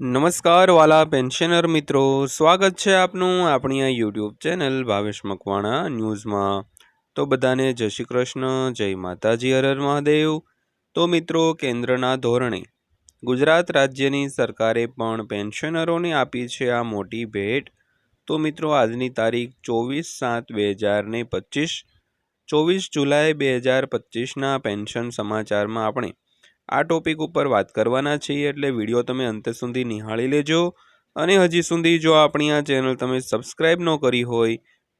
નમસ્કાર વાલા પેન્શનર મિત્રો. સ્વાગત છે આપનું આપણી આ યુટ્યુબ ચેનલ ભાવેશ મકવાણા ન્યૂઝમાં. તો બધાને જય શ્રી કૃષ્ણ, જય માતાજી હરર મહાદેવ. તો મિત્રો, કેન્દ્રના ધોરણે ગુજરાત રાજ્યની સરકારે પણ પેન્શનરોને આપી છે આ મોટી ભેટ. તો મિત્રો, આજની તારીખ ચોવીસ સાત બે હજાર ને પચીસ. ચોવીસ જુલાઈ બે હજાર પચીસના પેન્શન સમાચારમાં આપણે આ ટોપિક ઉપર વાત કરવાના છીએ એટલે વીડિયો તમે અંત સુધી નિહાળી લેજો. અને હજી સુધી જો આપણી આ ચેનલ તમે સબસ્ક્રાઈબ ન કરી હોય,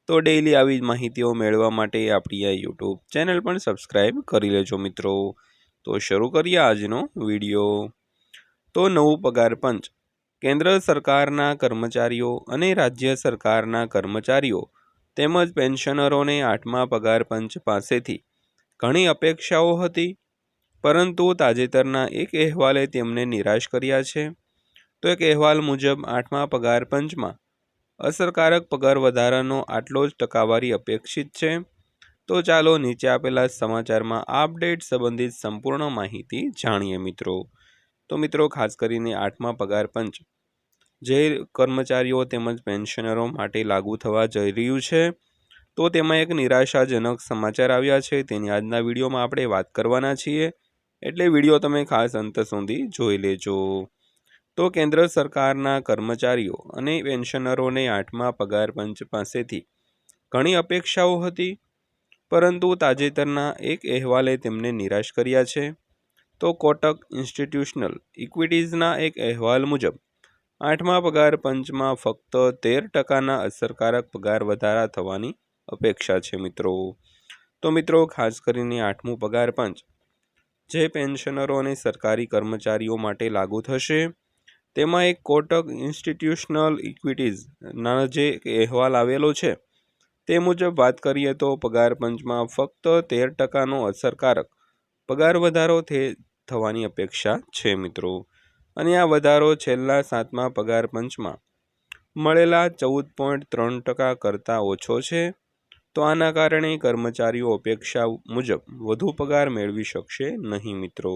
તો ડેઈલી આવી માહિતીઓ મેળવવા માટે આપણી આ યુટ્યુબ ચેનલ પણ સબસ્ક્રાઈબ કરી લેજો મિત્રો. તો શરૂ કરીએ આજનો વીડિયો. તો નવું પગાર પંચ. કેન્દ્ર સરકારના કર્મચારીઓ અને રાજ્ય સરકારના કર્મચારીઓ તેમજ પેન્શનરોને આઠમા પગાર પંચ પાસેથી ઘણી અપેક્ષાઓ હતી. પરંતુ તાજેતરના એક અહેવાલે તેમને નિરાશ કર્યા છે. તો એક અહેવાલ મુજબ આઠમા પગાર પંચમાં અસરકારક પગાર વધારાનો આટલો જ ટકાવારી અપેક્ષિત છે. તો ચાલો નીચે આપેલા સમાચારમાં અપડેટ સંબંધિત સંપૂર્ણ માહિતી જાણીએ મિત્રો. તો મિત્રો, ખાસ કરીને આઠમા પગાર પંચ. જે કર્મચારીઓ તેમજ પેન્શનરો માટે લાગુ થવા જઈ રહ્યું છે. તો તેમાં એક નિરાશાજનક સમાચાર આવ્યા છે. તેની આજના વિડીયોમાં આપણે વાત કરવાના છીએ. એટલે વીડિયો તમે ખાસ અંત સુધી જોઈ લેજો. તો કેન્દ્ર સરકારના કર્મચારીઓ અને પેન્શનરોને આઠમા પગાર પંચ પાસેથી ઘણી અપેક્ષાઓ હતી, પરંતુ તાજેતરના એક અહેવાલે તેમને નિરાશ કર્યા છે. તો કોટક ઇન્સ્ટિટ્યુશનલ ઇક્વિટીઝના એક અહેવાલ મુજબ, આઠમા પગાર પંચમાં ફક્ત તેર ટકાના અસરકારક પગાર વધારા થવાની અપેક્ષા છે મિત્રો. તો મિત્રો, ખાસ કરીને આઠમું પગાર પંચ જે પેન્શનરો અને સરકારી કર્મચારીઓ માટે લાગુ થશે. તેમાં એક કોટક ઇન્સ્ટિટ્યુશનલ ઇક્વિટીઝના જે અહેવાલ આવેલો છે, તે મુજબ વાત કરીએ તો પગાર પંચમાં ફક્ત તેર ટકાનો અસરકારક પગાર વધારો થવાની અપેક્ષા છે મિત્રો. અને આ વધારો છેલ્લા સાતમા પગાર પંચમાં મળેલા ચૌદ પોઈન્ટ ત્રણ ટકા કરતાં ઓછો છે. તો આના કારણે કર્મચારીઓ અપેક્ષા મુજબ વધુ પગાર મેળવી શકશે નહીં મિત્રો.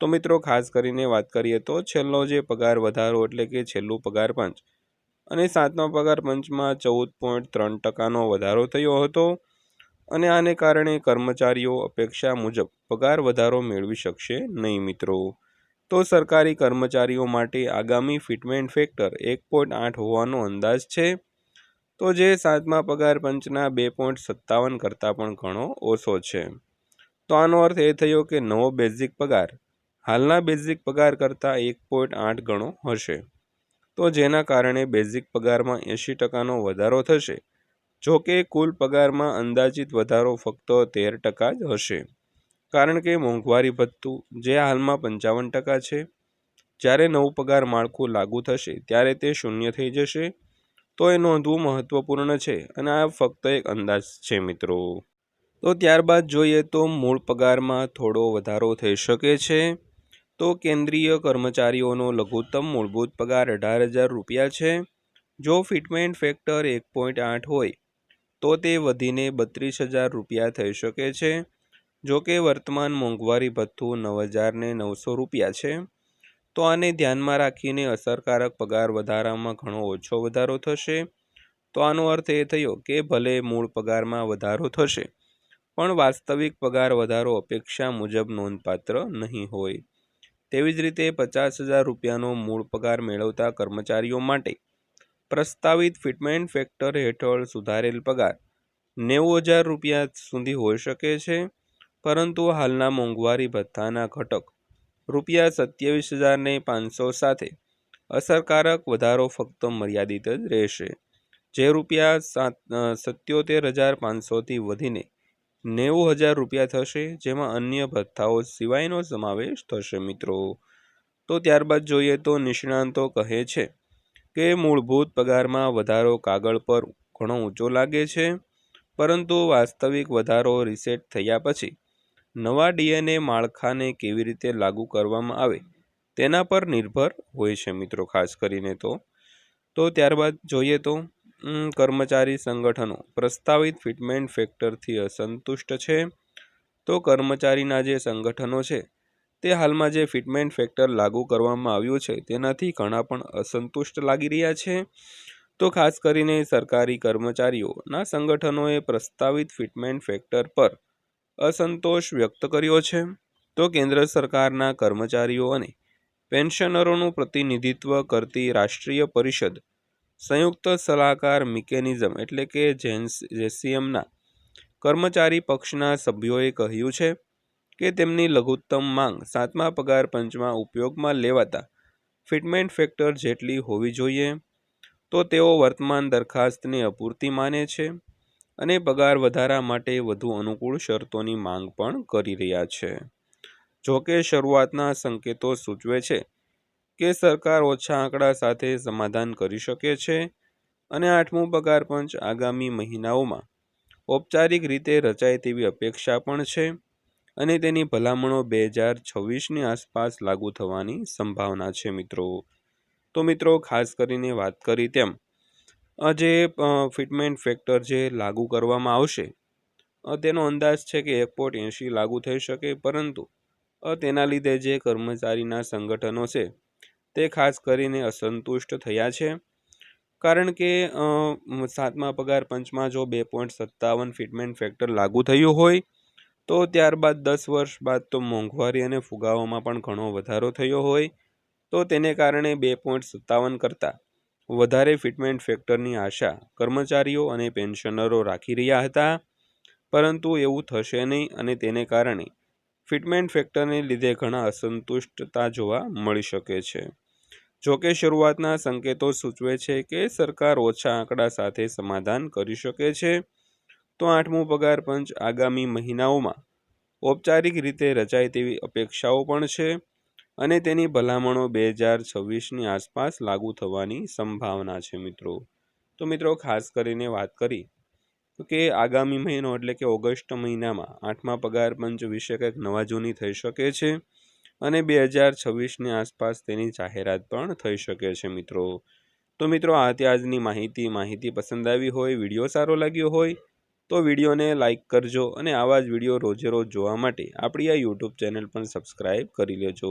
તો મિત્રો, ખાસ કરીને વાત કરીએ તો છેલ્લો જે પગાર વધારો એટલે કે છેલ્લું પગાર પંચ અને સાતમા પગાર પંચમાં ચૌદ પોઈન્ટ ત્રણ ટકાનો વધારો થયો હતો અને આને કારણે કર્મચારીઓ અપેક્ષા મુજબ પગાર વધારો મેળવી શકશે નહીં મિત્રો. તો સરકારી કર્મચારીઓ માટે આગામી ફિટમેન્ટ ફેક્ટર એક પોઈન્ટ આઠ હોવાનો અંદાજ છે. તો જે સાતમા પગાર પંચના બે પોઈન્ટ સત્તાવન કરતાં પણ ઘણો ઓછો છે. તો આનો અર્થ એ થયો કે નવો બેઝિક પગાર, હાલના બેઝિક પગાર કરતાં એક પોઈન્ટ આઠ ગણો હશે. તો જેના કારણે બેઝિક પગારમાં એંશી ટકાનો વધારો થશે, જો કે કુલ પગારમાં અંદાજિત વધારો ફક્ત તેર ટકા જ હશે. કારણ કે મોંઘવારી ભથ્થું જે હાલમાં પંચાવન ટકા છે, જ્યારે નવું પગાર માળખું લાગુ થશે, ત્યારે તે શૂન્ય થઈ જશે. તો એ નોંધવું મહત્વપૂર્ણ છે અને આ ફક્ત એક અંદાજ છે, મિત્રો. તો ત્યારબાદ જોઈએ તો મૂળ પગારમાં થોડો વધારો થઈ શકે છે. તો કેન્દ્રીય કર્મચારીઓનો લઘુત્તમ મૂળભૂત પગાર અઢાર હજાર રૂપિયા છે. જો ફિટમેન્ટ ફેક્ટર એક પોઈન્ટ આઠ હોય, તો તે વધીને બત્રીસ હજાર રૂપિયા થઈ શકે છે. જો કે વર્તમાન મોંઘવારી ભથ્થું નવ હજારને નવસો રૂપિયા છે. તો આને ધ્યાનમાં રાખીને અસરકારક પગાર વધારામાં ઘણો ઓછો વધારો થશે. તો આનો અર્થ એ થયો કે ભલે મૂળ પગારમાં વધારો થશે, પણ વાસ્તવિક પગાર વધારો અપેક્ષા મુજબ નોંધપાત્ર નહીં હોય. તેવી જ રીતે પચાસ હજાર રૂપિયાનો મૂળ પગાર મેળવતા કર્મચારીઓ માટે પ્રસ્તાવિત ફિટમેન્ટ ફેક્ટર હેઠળ સુધારેલ પગાર નેવું હજાર રૂપિયા સુધી હોઈ શકે છે, પરંતુ હાલના મોંઘવારી ભથ્થાના ઘટક રૂપિયા સત્યાવીસ હજારને પાંચસો સાથે. અસરકારક વધારો ફક્ત મર્યાદિત જ રહેશે. જે રૂપિયા સાત સત્યોતેર હજાર પાંચસોથી વધીને નેવું હજાર રૂપિયા થશે, જેમાં અન્ય ભથ્થાઓ સિવાયનો સમાવેશ થશે મિત્રો. તો ત્યારબાદ જોઈએ તો નિષ્ણાંતો કહે છે કે મૂળભૂત પગારમાં વધારો કાગળ પર ઘણો ઊંચો લાગે છે, પરંતુ વાસ્તવિક વધારો રિસેટ થયા પછી નવા ડીએનએ માળખાને કેવી રીતે લાગુ કરવામાં આવે તેના પર નિર્ભર હોય છે મિત્રો ખાસ કરીને તો. તો ત્યારબાદ જોઈએ તો કર્મચારી સંગઠનો પ્રસ્તાવિત ફિટમેન્ટ ફેક્ટરથી અસંતુષ્ટ છે. તો કર્મચારીના જે સંગઠનો છે તે હાલમાં જે ફિટમેન્ટ ફેક્ટર લાગુ કરવામાં આવ્યું છે તેનાથી ઘણા પણ અસંતુષ્ટ લાગી રહ્યા છે. તો ખાસ કરીને સરકારી કર્મચારીઓના સંગઠનોએ પ્રસ્તાવિત ફિટમેન્ટ ફેક્ટર પર અસંતોષ વ્યક્ત કર્યો છે. તો કેન્દ્ર સરકારના કર્મચારીઓ અને પેન્શનરોનું પ્રતિનિધિત્વ કરતી રાષ્ટ્રીય પરિષદ, સંયુક્ત સલાહકાર મિકેનિઝમ એટલે કે જેસીએમના કર્મચારી પક્ષના સભ્યોએ કહ્યું છે કે તેમની લઘુત્તમ માંગ સાતમા પગાર પંચમાં ઉપયોગમાં લેવાતા ફિટમેન્ટ ફેક્ટર જેટલી હોવી જોઈએ, તો તેઓ વર્તમાન દરખાસ્તને અપૂરતી માને છે. અને પગાર વધારા માટે વધુ અનુકૂળ શરતોની માંગ પણ કરી રહ્યા છે. જોકે શરૂઆતના સંકેતો સૂચવે છે કે સરકાર ઓછા આંકડા સાથે સમાધાન કરી શકે છે અને આઠમું પગાર પંચ આગામી મહિનાઓમાં ઔપચારિક રીતે રચાય તેવી અપેક્ષા પણ છે અને તેની ભલામણો બે હજાર છવ્વીસની આસપાસ લાગુ થવાની સંભાવના છે મિત્રો. તો મિત્રો, ખાસ કરીને વાત કરી તેમ જે ફિટમેન્ટ ફેક્ટર જે લાગુ કરવામાં આવશે તેનો અંદાજ છે કે એક પોઈન્ટ એંશી લાગુ થઈ શકે, પરંતુ તેના લીધે જે કર્મચારીના સંગઠનો છે, તે ખાસ કરીને અસંતુષ્ટ થયા છે. કારણ કે સાતમા પગાર પંચમાં જો બે પોઈન્ટ સત્તાવન ફિટમેન્ટ ફેક્ટર લાગુ થયું હોય, તો ત્યારબાદ દસ વર્ષ બાદ તો મોંઘવારી અને ફુગાવામાં પણ ઘણો વધારો થયો હોય, તો તેને કારણે બે પોઈન્ટ સત્તાવન કરતાં વધારે ફિટમેન્ટ ફેક્ટરની આશા કર્મચારીઓ અને પેન્શનરો રાખી રહ્યા હતા. પરંતુ એવું થશે નહીં અને તેને કારણે ફિટમેન્ટ ફેક્ટરને લીધે ઘણા અસંતુષ્ટતા જોવા મળી શકે છે. જોકે શરૂઆતના સંકેતો સૂચવે છે કે સરકાર ઓછા આંકડા સાથે સમાધાન કરી શકે છે. તો આઠમું પગાર પંચ આગામી મહિનાઓમાં ઔપચારિક રીતે રચાય તેવી અપેક્ષાઓ પણ છે. અને તેની ભલામણો બે હજાર છવ્વીસની આસપાસ લાગુ થવાની સંભાવના છે મિત્રો. તો મિત્રો, ખાસ કરીને વાત કરી તો કે આગામી મહિનો એટલે કે ઓગસ્ટ મહિનામાં આઠમા પગાર પંચ વિશે કંઈક નવા જૂની થઈ શકે છે અને બે હજાર છવ્વીસની આસપાસ તેની જાહેરાત પણ થઈ શકે છે મિત્રો. તો મિત્રો, આ આજની માહિતી. માહિતી પસંદ આવી હોય, વીડિયો સારો લાગ્યો હોય, તો વિડીયોને લાઇક કરજો અને આવા જ વીડિયો રોજે રોજ જોવા માટે આપણી આ યુટ્યુબ ચેનલ પણ સબસ્ક્રાઈબ કરી લેજો.